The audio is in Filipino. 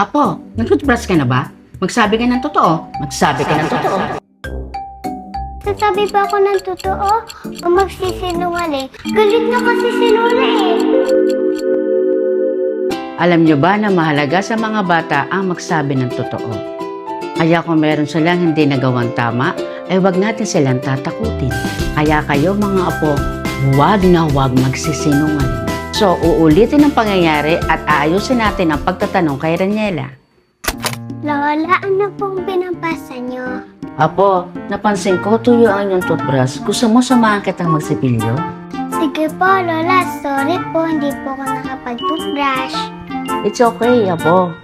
Apo, nag-toothbrush ka na ba? Magsabi ka ng totoo. Magsabi ka ng totoo. Sasabi ba ako ng totoo o magsisinungaling? Galit na kasi si Lola eh. Alam nyo ba na mahalaga sa mga bata ang magsabi ng totoo? Kaya kung meron silang hindi nagawang tama, ay wag natin silang tatakutin. Kaya kayo mga apo, huwag na huwag magsisinungaling. So, uulitin ang pangyayari at aayusin natin ang pagtatanong kay Raniela. Lola, ano pong binabasa niyo? Apo, napansin ko tuyo ang inyong toothbrush. Gusto mo samahan kitang magsipilyo? Sige po, Lola. Sorry po, hindi po ako nakapag-toothbrush. It's okay, Apo.